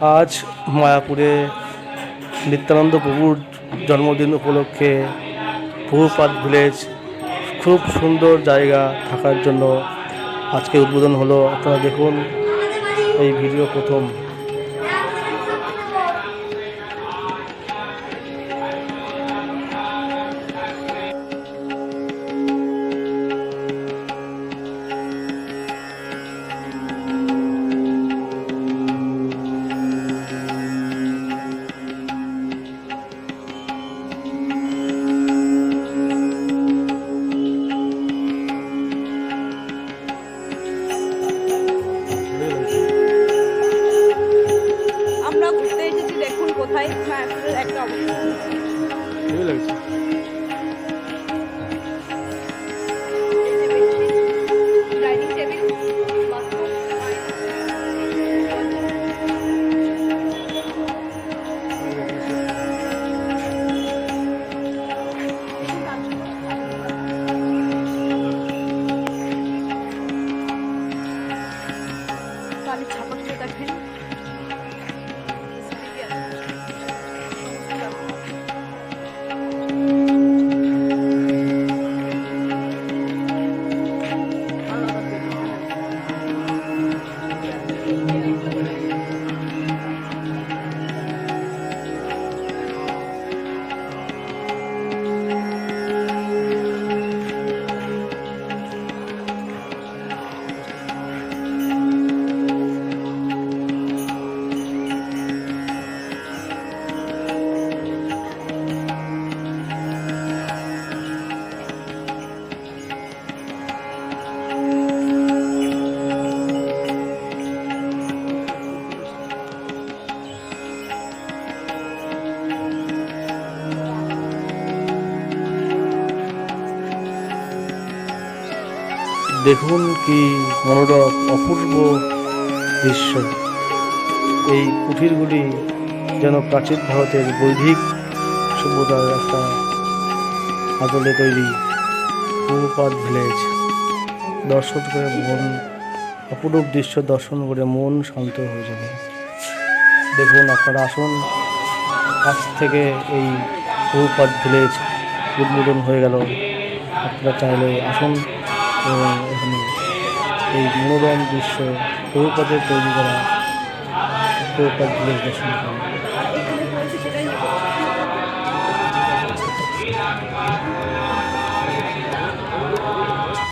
আজ মায়াপুরে নিত্যানন্দ প্রভুর জন্মদিন উপলক্ষে প্রভুপাত ভিলেজ, খুব সুন্দর জায়গা থাকার জন্য আজকে উদ্বোধন হলো। আপনারা দেখুন এই ভিডিও প্রথম। মায়াপুরের একটা দেখুন কি মনোরম, অপূর্ব দৃশ্য। এই কুঠিরগুলি যেন প্রাচীন ভারতের বৈদিক সভ্যতার একটা আদলে তৈরি পূর্বপাত ভিলেজ দর্শন করে মন, অপরূপ দৃশ্য দর্শন করে মন শান্ত হয়ে যাবে। দেখুন, আপনারা আসুন আজ থেকে এই পূর্বপাত ভিলেজ উদ্বোধন হয়ে গেল। আপনারা চাইলে আসুন। এবং এখানে এই মনোরম দৃশ্য প্রভুপাতের তৈরি করা ভিলেজ দর্শন করুন